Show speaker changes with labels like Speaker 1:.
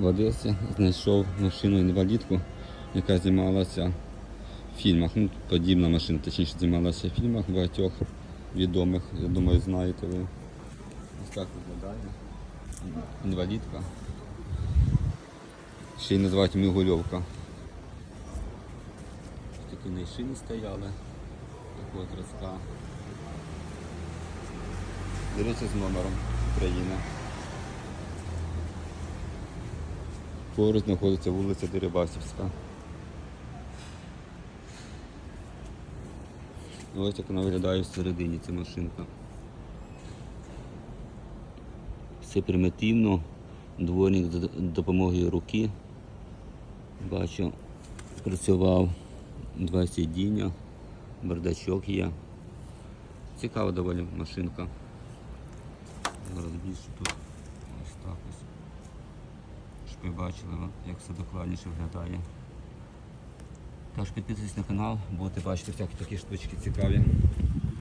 Speaker 1: в Одесі знайшов машину інвалідку, яка знімалася в фільмах. Ну, подібна машина, точніше знімалася в фільмах багатьох відомих, я думаю, знаєте ви. Ось так виглядає. Інвалідка. Ще й називають Мігульовка. Такі на стояли. Такого зразка. Речі, з номером України. Поруч знаходиться вулиця Дерибасівська. Ось як вона виглядає всередині ця машинка. Все примітивно, дворник за допомогою руки. Бачу, працював два сидіння, бардачок є. Цікава доволі машинка. Зараз більше тут ось так ось. Ви бачили, як все докладніше виглядає. Тож підписуйтесь на канал, будете бачити всякі такі штучки цікаві.